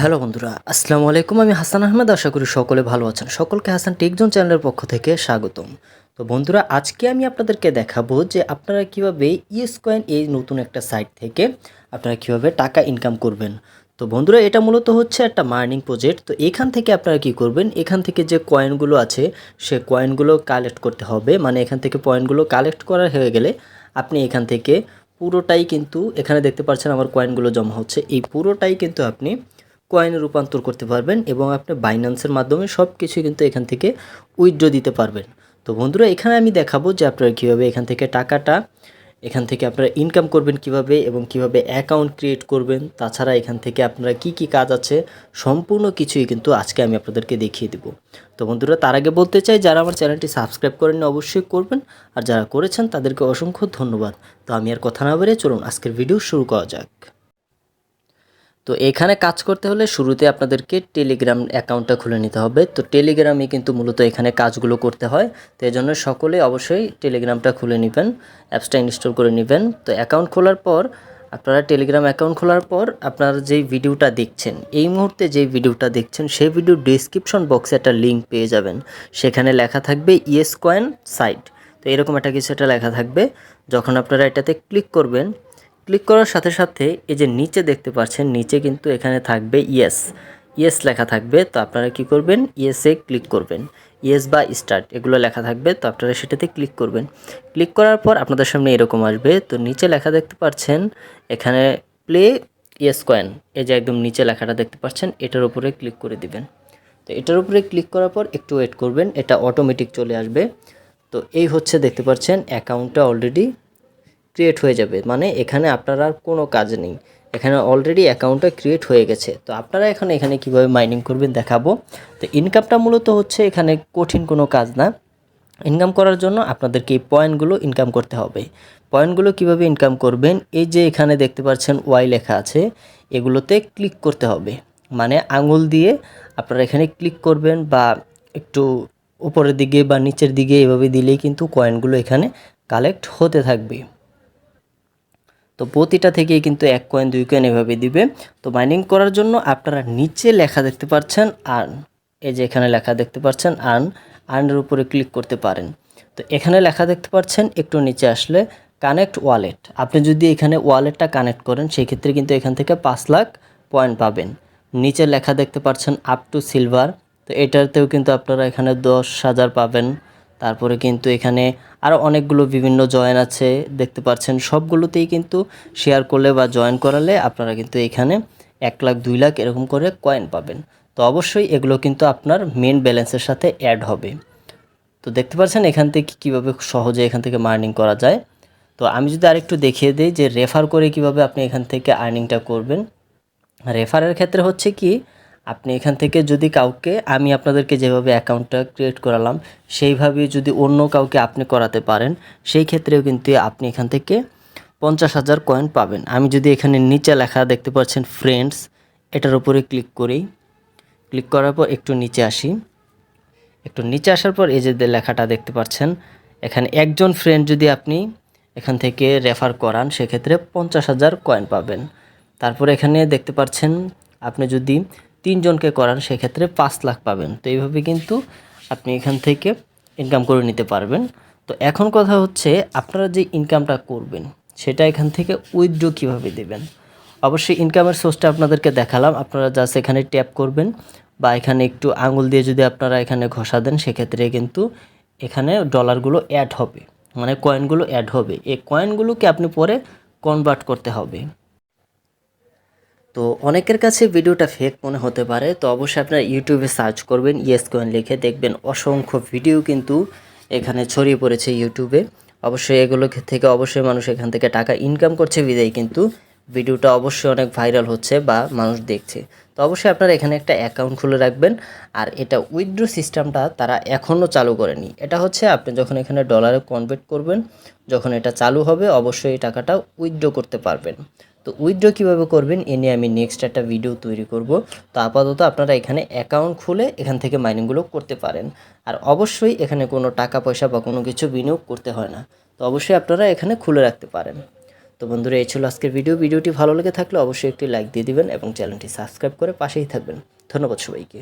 Hello বন্ধুরা, আসসালামু আলাইকুম। আমি হাসান আহমেদ, আশা করি সকলে ভালো আছেন। সকলকে হাসান টেকজন চ্যানেলের পক্ষ থেকে স্বাগতম। তো বন্ধুরা, আজকে আমি আপনাদেরকে দেখাবো যে আপনারা কীভাবে ইএস কয়েন এই নতুন একটা সাইট থেকে আপনারা কীভাবে টাকা ইনকাম করবেন। তো বন্ধুরা, এটা মূলত হচ্ছে একটা মার্নিং প্রজেক্ট তো এখান থেকে আপনারা কি করবেন? এখান থেকে যে কয়েনগুলো আছে, সে কয়েনগুলো কালেক্ট করতে হবে। মানে এখান থেকে পয়েন্টগুলো কালেক্ট করা হয়ে গেলে আপনি এখান থেকে পুরোটাই কিন্তু, এখানে দেখতে পাচ্ছেন আমার কয়েনগুলো জমা হচ্ছে। এই পুরোটাই কিন্তু আপনি কয়েনে রূপান্তর করতে পারবেন এবং আপনি বাইন্যান্সের মাধ্যমে সব কিছু কিন্তু এখান থেকে উইথড্র দিতে পারবেন। তো বন্ধুরা, এখানে আমি দেখাবো যে আপনারা কীভাবে এখান থেকে টাকাটা, এখান থেকে আপনারা ইনকাম করবেন কীভাবে এবং কীভাবে অ্যাকাউন্ট ক্রিয়েট করবেন, তাছাড়া এখান থেকে আপনারা কি কি কাজ আছে, সম্পূর্ণ কিছুই কিন্তু আজকে আমি আপনাদেরকে দেখিয়ে দেব। তো বন্ধুরা, তার আগে বলতে চাই, যারা আমার চ্যানেলটি সাবস্ক্রাইব করেন অবশ্যই করবেন, আর যারা করেছেন তাদেরকে অসংখ্য ধন্যবাদ। তো আমি আর কথা না বেড়ে চলুন, আজকের ভিডিও শুরু করা যাক। তো এখানে কাজ করতে হলে শুরুতে আপনাদেরকে টেলিগ্রাম অ্যাকাউন্টটা খুলে নিতে হবে। তো টেলিগ্রামে কিন্তু মূলত এখানে কাজগুলো করতে হয়। তো এই জন্য সকলে অবশ্যই টেলিগ্রামটা খুলে নেবেন অ্যাপসটা ইনস্টল করে নেবেন। তো অ্যাকাউন্ট খোলার পর, আপনারা টেলিগ্রাম অ্যাকাউন্ট খোলার পর আপনারা যেই ভিডিওটা দেখছেন, এই মুহূর্তে যেই ভিডিওটা দেখছেন, সেই ভিডিও ডিসক্রিপশন বক্সে একটা লিঙ্ক পেয়ে যাবেন। সেখানে লেখা থাকবে ইয়েস কয়েন সাইট তো এরকম একটা কিছু একটা লেখা থাকবে। যখন আপনারা এটাতে ক্লিক করবেন ক্লিক করার সাথে সাথে এই যে নিচে দেখতে পাচ্ছেন, নিচে কিন্তু এখানে থাকবে ইয়েস ইয়েস লেখা থাকবে, তো আপনারা কি করবেন? ইয়েসে ক্লিক করবেন। ইয়েস বা স্টার্ট এগুলো লেখা থাকবে, তো আপনারা সেটাতে ক্লিক করবেন। ক্লিক করার পর আপনাদের সামনে এরকম আসবে, তো নিচে লেখা দেখতে পাচ্ছেন, এখানে প্লে ইয়েস কয়েন এই যে একদম নিচে লেখাটা দেখতে পাচ্ছেন, এটার উপরে ক্লিক করে দিবেন। তো এটার উপরে ক্লিক করার পর একটু ওয়েট করবেন, এটা অটোমেটিক চলে আসবে। তো এই হচ্ছে দেখতে পাচ্ছেন অ্যাকাউন্টটা অলরেডি ক্রিয়েট হয়ে যাবে। মানে এখানে আপনার আর কোনো কাজ নেই। এখানে অলরেডি অ্যাকাউন্টটা ক্রিয়েট হয়ে গেছে। তো আপনারা এখন এখানে কীভাবে মাইনিং করবেন দেখাবো। তো ইনকামটা মূলত হচ্ছে এখানে কঠিন কোনো কাজ না। ইনকাম করার জন্য আপনাদেরকে এই পয়েন্টগুলো ইনকাম করতে হবে। পয়েন্টগুলো কীভাবে ইনকাম করবেন? এই যে এখানে দেখতে পাচ্ছেন ওয়াই লেখা আছে। এগুলোতে ক্লিক করতে হবে। মানে আঙুল দিয়ে আপনারা এখানে ক্লিক করবেন বা একটু উপরের দিকে বা নিচের দিকে এভাবে দিলেই কিন্তু কয়েনগুলো এখানে কালেক্ট হতে থাকবে। তো প্রতিটা থেকেই কিন্তু এক কয়েন দুই কয়েন এভাবে দিবে। তো মাইনিং করার জন্য আপনারা নিচে লেখা দেখতে পাচ্ছেন আর্ন এই যে এখানে লেখা দেখতে পাচ্ছেন আর্ন আর্নের উপরে ক্লিক করতে পারেন। তো এখানে লেখা দেখতে পাচ্ছেন একটু নিচে আসলে কানেক্ট ওয়ালেট আপনি যদি এখানে ওয়ালেটটা কানেক্ট করেন সেই ক্ষেত্রে কিন্তু এখান থেকে পাঁচ লাখ পয়েন্ট পাবেন। নিচে লেখা দেখতে পাচ্ছেন আপ টু সিলভার তো এটাতেও কিন্তু আপনারা এখানে দশ হাজার পাবেন। তারপরে কিন্তু এখানে আরও অনেকগুলো বিভিন্ন জয়েন আছে, দেখতে পাচ্ছেন। সবগুলোতেই কিন্তু শেয়ার করলে বা জয়েন করালে আপনারা কিন্তু এখানে এক লাখ, দুই লাখ এরকম করে কয়েন পাবেন। তো অবশ্যই এগুলো কিন্তু আপনার মেন ব্যালেন্সের সাথে অ্যাড হবে। তো দেখতে পাচ্ছেন এখান থেকে কীভাবে সহজে এখান থেকে মার্নিং করা যায়। তো আমি যদি আরেকটু দেখিয়ে দিই যে রেফার করে কীভাবে আপনি এখান থেকে আর্নিংটা করবেন। রেফারের ক্ষেত্রে হচ্ছে কি আপনি এখান থেকে যদি কাউকে, আমি আপনাদেরকে যেভাবে অ্যাকাউন্টটা ক্রিয়েট করালাম, সেইভাবে যদি অন্য কাউকে আপনি করাতে পারেন, সেই ক্ষেত্রেও কিন্তু আপনি এখান থেকে পঞ্চাশ হাজার কয়েন পাবেন। আমি যদি এখানে নিচে লেখা দেখতে পাচ্ছেন ফ্রেন্ডস এটার উপরে ক্লিক করি। ক্লিক করার পর একটু নিচে আসি। একটু নিচে আসার পর এই যে লেখাটা দেখতে পাচ্ছেন, এখানে একজন ফ্রেন্ড যদি আপনি এখান থেকে রেফার করান, সেক্ষেত্রে পঞ্চাশ হাজার কয়েন পাবেন। তারপর এখানে দেখতে পাচ্ছেন, আপনি যদি তিনজনকে করান, সেক্ষেত্রে পাঁচ লাখ পাবেন। তো এইভাবে কিন্তু আপনি এখান থেকে ইনকাম করে নিতে পারবেন। তো এখন কথা হচ্ছে, আপনারা যে ইনকামটা করবেন, সেটা এখান থেকে উইথড্র কীভাবে দেবেন? অবশ্যই ইনকামের সোর্সটা আপনাদেরকে দেখালাম। আপনারা জাস্ট এখানে ট্যাপ করবেন বা এখানে একটু আঙুল দিয়ে যদি আপনারা এখানে ঘষা দেন, সেক্ষেত্রে কিন্তু এখানে ডলারগুলো অ্যাড হবে। মানে কয়েনগুলো অ্যাড হবে। এই কয়েনগুলোকে আপনি পরে কনভার্ট করতে হবে। তো অনেকের কাছে ভিডিওটা ফেক মনে হতে পারে, তো অবশ্যই আপনারা ইউটিউবে সার্চ করবেন ইয়েস কয়েন লিখে দেখবেন অসংখ্য ভিডিও কিন্তু এখানে ছড়িয়ে পড়েছে ইউটিউবে অবশ্যই এগুলো থেকে অবশ্যই মানুষ এখান থেকে টাকা ইনকাম করছে, বিদায় কিন্তু ভিডিওটা অবশ্যই অনেক ভাইরাল হচ্ছে বা মানুষ দেখছে। তো অবশ্যই আপনারা এখানে একটা অ্যাকাউন্ট খুলে রাখবেন, আর এটা উইথড্রো সিস্টেমটা তারা এখনও চালু করেনি। এটা হচ্ছে আপনি যখন এখানে ডলারে কনভার্ট করবেন, যখন এটা চালু হবে, অবশ্যই এই টাকাটা উইথড্রো করতে পারবেন। তো উইথড্র কীভাবে করবেন, এ নিয়ে আমি নেক্সট একটা ভিডিও তৈরি করব। তো আপাতত আপনারা এখানে অ্যাকাউন্ট খুলে এখান থেকে মাইনিংগুলো করতে পারেন। আর অবশ্যই এখানে কোনো টাকা পয়সা বা কোনো কিছু বিনিয়োগ করতে হয় না। তো অবশ্যই আপনারা এখানে খুলে রাখতে পারেন। তো বন্ধুরা, এই ছিল আজকের ভিডিও ভিডিওটি ভালো লেগে থাকলে অবশ্যই একটি লাইক দিয়ে দিবেন এবং চ্যানেলটি সাবস্ক্রাইব করে পাশেই থাকবেন। ধন্যবাদ সবাইকে।